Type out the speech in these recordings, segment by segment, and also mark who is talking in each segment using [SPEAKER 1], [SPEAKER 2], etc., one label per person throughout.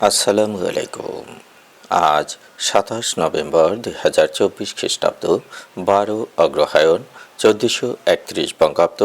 [SPEAKER 1] আসসালামু আলাইকুম। আজ সাতাশ নভেম্বর দুই হাজার চব্বিশ খ্রিস্টাব্দ, বারো অগ্রহায়ণ, চোদ্দশো একত্রিশ বঙ্গাব্দ,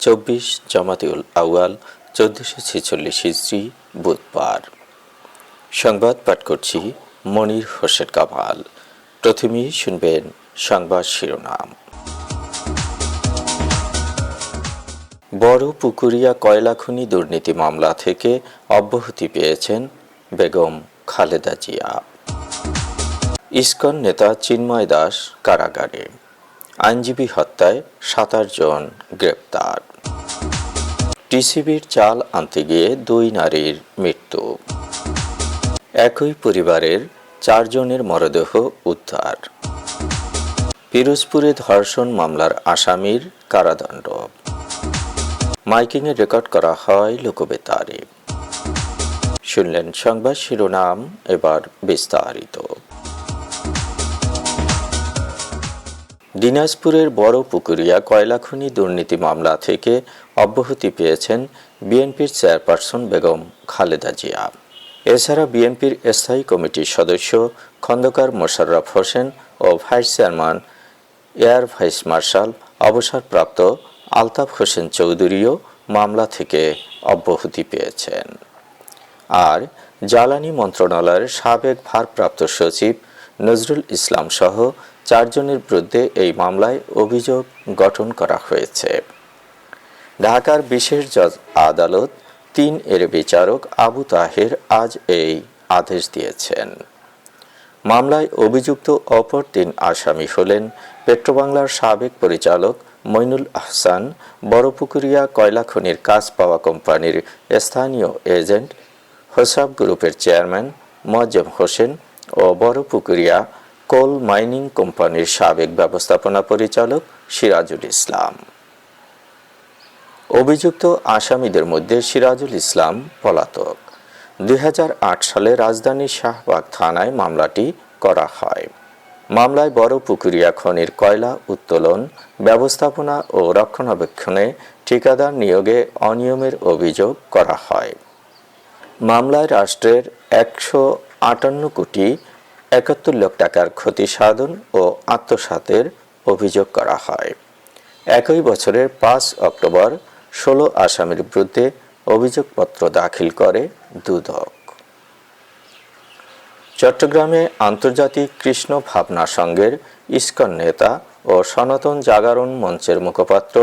[SPEAKER 1] চব্বিশ জামাতিউল আউয়াল, চোদ্দশো ছেচল্লিশ হিস্ট্রি বুধবার। সংবাদ পাঠ করছি মনির হোসেন কামাল। প্রথমেই শুনবেন সংবাদ শিরোনাম। বড় পুকুরিয়া কয়লা খনি দুর্নীতি মামলা থেকে অব্যাহতি পেয়েছেন বেগম খালেদা জিয়া। ইস্কন নেতা চিন্ময় দাস কারাগারে। আইনজীবী হত্যায় সাতাশ জন গ্রেপ্তার। টিসিবির চাল আনতে গিয়ে দুই নারীর মৃত্যু। একই পরিবারের চারজনের মরদেহ উদ্ধার। পিরোজপুরে ধর্ষণ মামলার আসামির কারাদণ্ড। মাইকিংয়ে রেকর্ড করা হয় লোকবেতারে। শুনলেন সংবাদ শিরোনাম, এবার বিস্তারিত। দিনাজপুরের বড় পুকুরিয়া কয়লা খনি দুর্নীতি মামলা থেকে অব্যাহতি পেয়েছেন বিএনপির চেয়ারপারসন বেগম খালেদা জিয়া। এছাড়া বিএনপির স্থায়ী কমিটির সদস্য খন্দকার মোশাররফ হোসেন ও vice chairman, air vice marshal অবসরপ্রাপ্ত আলতাফ হোসেন চৌধুরীও মামলা থেকে অব্যাহতি পেয়েছেন। আর জ্বালানি মন্ত্রণালয়ের সাবেক ভারপ্রাপ্ত সচিব নজরুল ইসলাম সহ চারজনের বিরুদ্ধে এই মামলায় অভিযোগ গঠন করা হয়েছে। ঢাকার বিশেষ জজ আদালত তিন এর বিচারক আবু তাহের আজ এই আদেশ দিয়েছেন। মামলায় অভিযুক্ত অপর তিন আসামি হলেন পেট্রোবাংলার সাবেক পরিচালক মইনুল আহসান, বড়পুকুরিয়া কয়লা খনির কাজ পাওয়া কোম্পানির স্থানীয় এজেন্ট হোসাব গ্রুপের চেয়ারম্যান মোয়াজ্জেম হোসেন ও বড়পুকুরিয়া কোল মাইনিং কোম্পানির সাবেক ব্যবস্থাপনা পরিচালক সিরাজুল ইসলাম। অভিযুক্ত আসামিদের মধ্যে সিরাজুল ইসলাম পলাতক। দুই হাজার আট সালে রাজধানীর শাহবাগ থানায় মামলাটি করা হয়। মামলায় বড় পুকুরিয়া খনির কয়লা উত্তোলন, ব্যবস্থাপনা ও রক্ষণাবেক্ষণে ঠিকাদার নিয়োগে অনিয়মের অভিযোগ করা হয়। মামলায় রাষ্ট্রের একশো আটান্ন কোটি একাত্তর লাখ টাকার ক্ষতি সাধন ও আত্মসাতের অভিযোগ করা হয়। একই বছরের পাঁচ অক্টোবর ষোলো আসামির বিরুদ্ধে অভিযোগপত্র দাখিল করে দুদক। চট্টগ্রামে আন্তর্জাতিক কৃষ্ণ ভাবনা সংঘের ইস্কন নেতা ও সনাতন জাগরণ মঞ্চের মুখপাত্র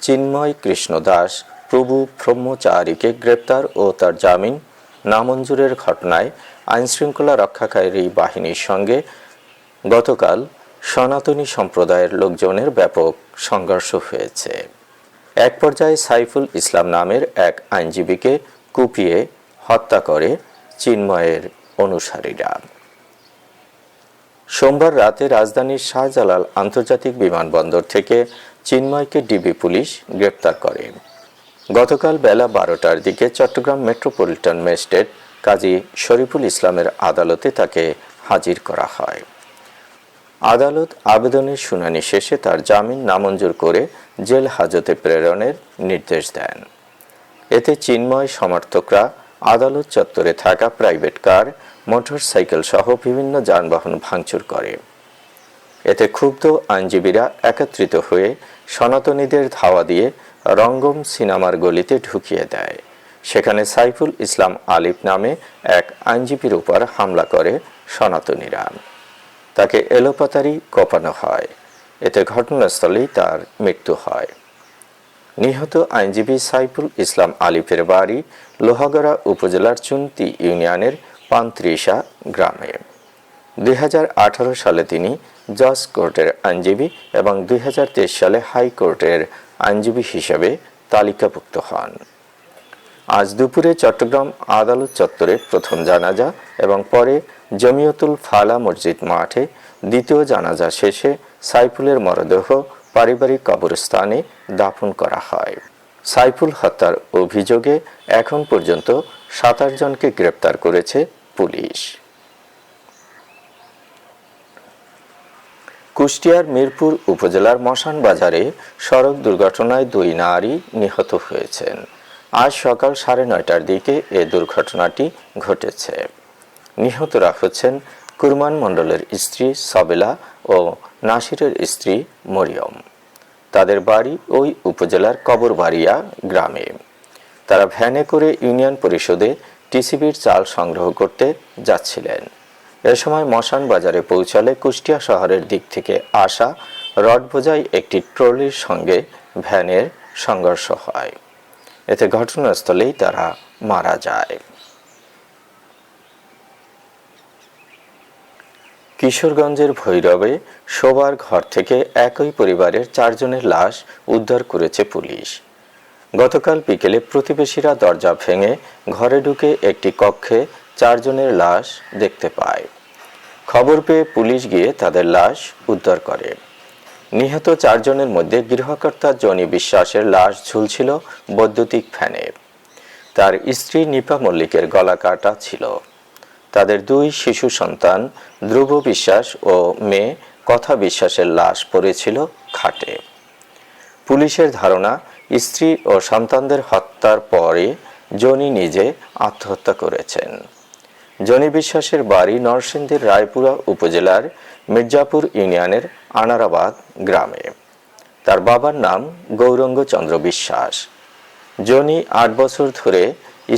[SPEAKER 1] চিন্ময় কৃষ্ণ দাস প্রভু ব্রহ্মচারীকে গ্রেপ্তার ও তার জামিন নামঞ্জুরের ঘটনায় আইনশৃঙ্খলা রক্ষাকারী বাহিনীর সঙ্গে গতকাল সনাতনী সম্প্রদায়ের লোকজনের ব্যাপক সংঘর্ষ হয়েছে। এক পর্যায়ে সাইফুল ইসলাম নামের এক আইনজীবীকে কুপিয়ে হত্যা করে চিন্ময়ের অনুসারীরা। সোমবার রাতে রাজধানীর শাহজালাল আন্তর্জাতিক বিমানবন্দর থেকে চিন্ময়কে ডিবি পুলিশ গ্রেপ্তার করে। গতকাল বেলা বারোটার দিকে চট্টগ্রাম মেট্রোপলিটন ম্যাজিস্ট্রেট কাজী শরীফুল ইসলামের আদালতে তাকে হাজির করা হয়। আদালত আবেদনের শুনানি শেষে তার জামিন নামঞ্জুর করে জেল হাজতে প্রেরণের নির্দেশ দেন। এতে চিন্ময় সমর্থকরা, আদালত চত্বরে থাকা প্রাইভেট কার, মোটরসাইকেল সহ বিভিন্ন যানবাহন ভাঙচুর করে। এতে ক্ষুব্ধ আইনজীবীরা একত্রিত হয়ে সনাতনীদের ধাওয়া দিয়ে রঙ্গম সিনেমার গলিতে ঢুকিয়ে দেয়। সেখানে সাইফুল ইসলাম আলিফ নামে এক আইনজীবীর উপর হামলা করে সনাতনীরা। তাকে এলোপাতারি কোপানো হয়। এতে ঘটনাস্থলেই তার মৃত্যু হয়। নিহত আইনজীবী সাইফুল ইসলাম আলিফের বাড়ি লোহাগড়া উপজেলার চুন্তি ইউনিয়নের পান্ত্রিশা গ্রামে। দুই হাজার আঠারো সালে তিনি জজ কোর্টের আইনজীবী এবং দুই হাজার তেইশ সালে হাইকোর্টের আইনজীবী হিসেবে তালিকাভুক্ত হন। আজ দুপুরে চট্টগ্রাম আদালত চত্বরে প্রথম জানাজা এবং পরে জমিয়তুল ফালা মসজিদ মাঠে দ্বিতীয় জানাজা শেষে সাইফুলের মরদেহ পারিবারিক কবরস্থানে দাফন করা হয়। সাইফুল হত্যার অভিযোগে এখন পর্যন্ত সাতাশ জনকে গ্রেপ্তার করেছে পুলিশ। কুষ্টিয়ার মিরপুর উপজেলার মশান বাজারে সড়ক দুর্ঘটনায় দুই নারী নিহত হয়েছেন। আজ সকাল সাড়ে নয়টার দিকে এ দুর্ঘটনাটি ঘটেছে। নিহতরা হচ্ছেন কুরমান মণ্ডলের স্ত্রী সবেলা ও নাসিরের স্ত্রী মরিয়ম। তাদের বাড়ি ওই উপজেলার কবরবাড়িয়া গ্রামে। তারা ভ্যানে করে ইউনিয়ন পরিষদে টিসিবির চাল সংগ্রহ করতে যাচ্ছিলেন। এ সময় মশান বাজারে পৌঁছালে কুষ্টিয়া শহরের দিক থেকে আসা রড বোঝাই একটি ট্রলির সঙ্গে ভ্যানের সংঘর্ষ হয়। এতে ঘটনাস্থলেই তারা মারা যায়। কিশোরগঞ্জের ভৈরবে শোবার ঘর থেকে একই পরিবারের চারজনের লাশ উদ্ধার করেছে পুলিশ। গতকাল বিকেলে প্রতিবেশীরা দরজা ভেঙে ঘরে ঢুকে একটি কক্ষে চারজনের লাশ দেখতে পায়। খবর পেয়ে পুলিশ গিয়ে তাদের লাশ উদ্ধার করে। নিহত চারজনের মধ্যে গৃহকর্তা জনি বিশ্বাসের লাশ ঝুলছিল বৈদ্যুতিক ফ্যানে। তার স্ত্রী নিপা মল্লিকের গলা কাটা ছিল। তাদের দুই শিশু সন্তান ধ্রুব বিশ্বাস ও মেয়ে কথা বিশ্বাসের লাশ পড়েছিল খাটে। পুলিশের ধারণা, স্ত্রী ও সন্তানদের হত্যার পরে জনি নিজে আত্মহত্যা করেছেন। জনি বিশ্বাসের বাড়ি নরসিংদীর রায়পুরা উপজেলার মির্জাপুর ইউনিয়নের আনারাবাদ গ্রামে। তার বাবার নাম গৌরঙ্গ চন্দ্র বিশ্বাস। জনি আট বছর ধরে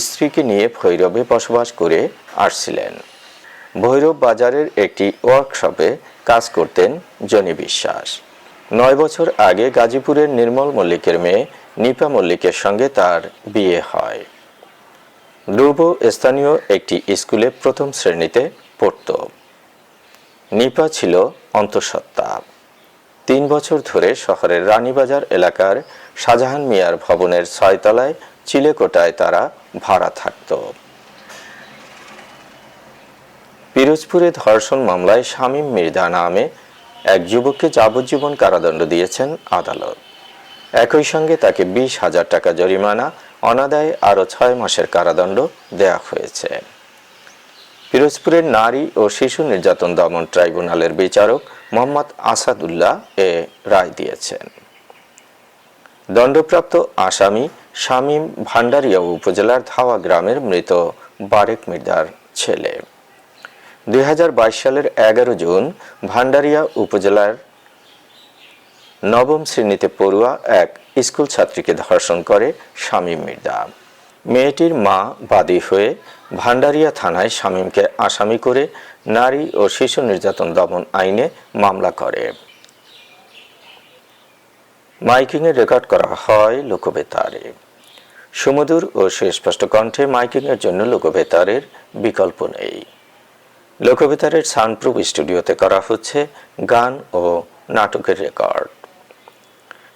[SPEAKER 1] স্ত্রীকে নিয়ে ভৈরবে বসবাস করে আসছিলেন। ভৈরব বাজারের একটি ওয়ার্কশপে কাজ করতেন জনি বিশ্বাস। নয় বছর আগে গাজীপুরের নির্মল মল্লিকের মেয়ে নিপা মল্লিকের সঙ্গে তার বিয়ে হয়। ধ্রুব স্থানীয় একটি স্কুলে প্রথম শ্রেণীতে পড়ত। নিপা ছিল অন্তঃসত্ত্বা। তিন বছর ধরে শহরের রানীবাজার এলাকার শাহজাহান মিয়ার ভবনের ছয়তলায় চিলেকোটায় তারা ভাড়া থাকত। পিরোজপুরে ধর্ষণ মামলায় শামীম মির্জা নামে এক যুবককে যাবজ্জীবন কারাদণ্ড দিয়েছেন আদালত। একই সঙ্গে তাকে বিশ হাজার টাকা জরিমানা অনাদায়ে আরও ছয় মাসের কারাদণ্ড দেয়া হয়েছে। পিরোজপুরের নারী ও শিশু নির্যাতন দমন ট্রাইব্যুনালের বিচারক মোহাম্মদ আসাদুল্লাহ এ রায় দিয়েছেন। দণ্ডপ্রাপ্ত আসামি শামীম ভান্ডারিয়া উপজেলার ধাওয়া গ্রামের মৃত বারেক মির্দার ছেলে। দুই হাজার বাইশ সালের এগারো জুন ভান্ডারিয়া উপজেলার নবম শ্রেণীতে পড়ুয়া এক স্কুল ছাত্রীকে ধর্ষণ করে শামীম মির্জা। মেয়েটির মা বাদী হয়ে ভান্ডারিয়া থানায় শামীমকে আসামি করে নারী ও শিশু নির্যাতন দমন আইনে মামলা করে। মাইকিংয়ে রেকর্ড করা হয় লোকবেতারে। সুমধুর ও সুস্পষ্ট কণ্ঠে মাইকিংয়ের জন্য লোকবেতারের বিকল্প নেই। লোকবেতারের সানপ্রুফ স্টুডিওতে করা হচ্ছে গান ও নাটকের রেকর্ড।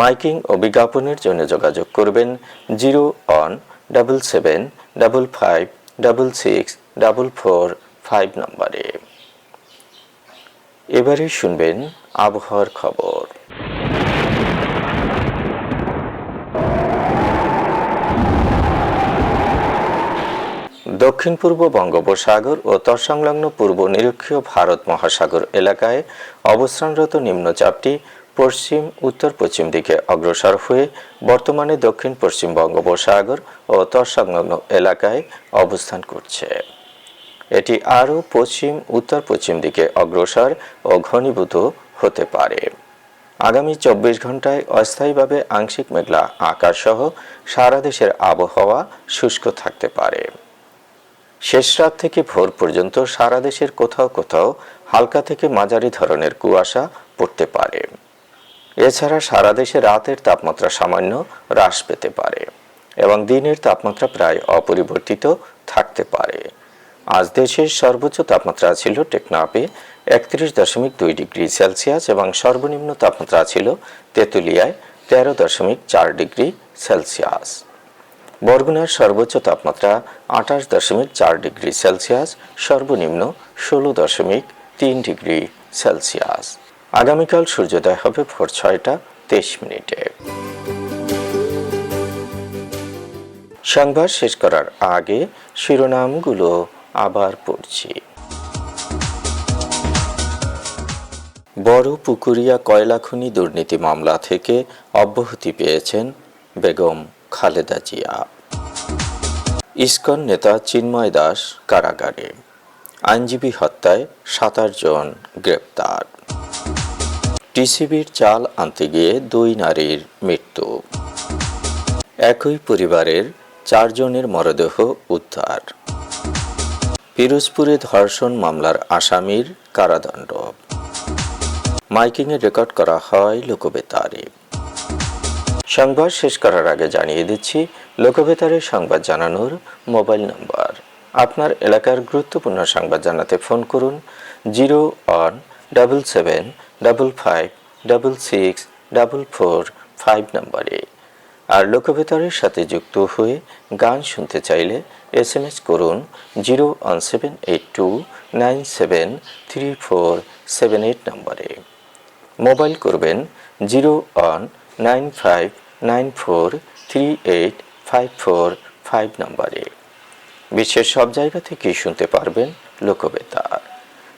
[SPEAKER 1] মাইকিং ও বিজ্ঞাপনের জন্য যোগাযোগ করবেন zero one double seven double five double six double four five নম্বরে। এবারে শুনবেন আবহাওয়ার খবর। দক্ষিণ পূর্ব বঙ্গোপসাগর ও তৎসংলগ্ন পূর্ব নিরক্ষীয় ভারত মহাসাগর এলাকায় অবস্থানরত নিম্নচাপটি পশ্চিম, উত্তর, পশ্চিম দিকে অগ্রসর হয়ে বর্তমানে দক্ষিণ, পশ্চিম বঙ্গোপসাগর ও তৎসংলগ্ন এলাকায় অবস্থান করছে। এটি আরও পশ্চিম, উত্তর, পশ্চিম দিকে অগ্রসর ও ঘনীভূত হতে পারে। আগামী চব্বিশ ঘন্টায় অস্থায়ীভাবে আংশিক মেঘলা আকাশসহ সারা দেশের আবহাওয়া শুষ্ক থাকতে পারে। শেষ রাত থেকে ভোর পর্যন্ত সারা দেশের কোথাও কোথাও হালকা থেকে মাঝারি ধরনের কুয়াশা পড়তে পারে। এছাড়া সারা দেশে রাতের তাপমাত্রা সামান্য হ্রাস পেতে পারে এবং দিনের তাপমাত্রা প্রায় অপরিবর্তিত থাকতে পারে। আজ দেশের সর্বোচ্চ তাপমাত্রা ছিল টেকনাপে একত্রিশ দশমিক দুই ডিগ্রি সেলসিয়াস এবং সর্বনিম্ন তাপমাত্রা ছিল তেঁতুলিয়ায় তেরো দশমিক চার ডিগ্রি সেলসিয়াস। বরগুনার সর্বোচ্চ তাপমাত্রা আঠাশ দশমিক চার ডিগ্রি সেলসিয়াস, সর্বনিম্ন ষোলো দশমিক তিন ডিগ্রি সেলসিয়াস। আগামীকাল সূর্যোদয় হবে ভোর ছয়টা তেইশ মিনিটে। সংবাদ শেষ করার আগে শিরোনামগুলো আবার পড়ছি। বড় পুকুরিয়া কয়লা খনি দুর্নীতি মামলা থেকে অব্যাহতি পেয়েছেন বেগম খালেদা জিয়া। ইসকন নেতা চিন্ময় দাস কারাগারে। আইনজীবী হত্যায় সাতাশ জন গ্রেপ্তার। টিসিবির চাল আনতে গিয়ে দুই নারীর মৃত্যু। একই পরিবারের চারজনের মরদেহ উদ্ধার। পিরোজপুরে ধর্ষণ মামলার আসামির কারাদণ্ড। মাইকিংয়ে রেকর্ড করা হয় লোকবেতারে। সংবাদ শেষ করার আগে জানিয়ে দিচ্ছি, লোকবেতারে সংবাদ জানানোর মোবাইল নম্বর। আপনার এলাকার গুরুত্বপূর্ণ সংবাদ জানাতে ফোন করুন, zero one double seven double five double six double four five নম্বরে। আর লোকবেতারের সাথে যুক্ত হয়ে গান শুনতে চাইলে এস এম এস করুন zero one seven eight two nine seven three four seven eight নম্বরে। মোবাইল করবেন zero one nine five nine four three eight five four five নম্বরে। বিশ্বের সব জায়গা থেকেই শুনতে পারবেন Lokbetar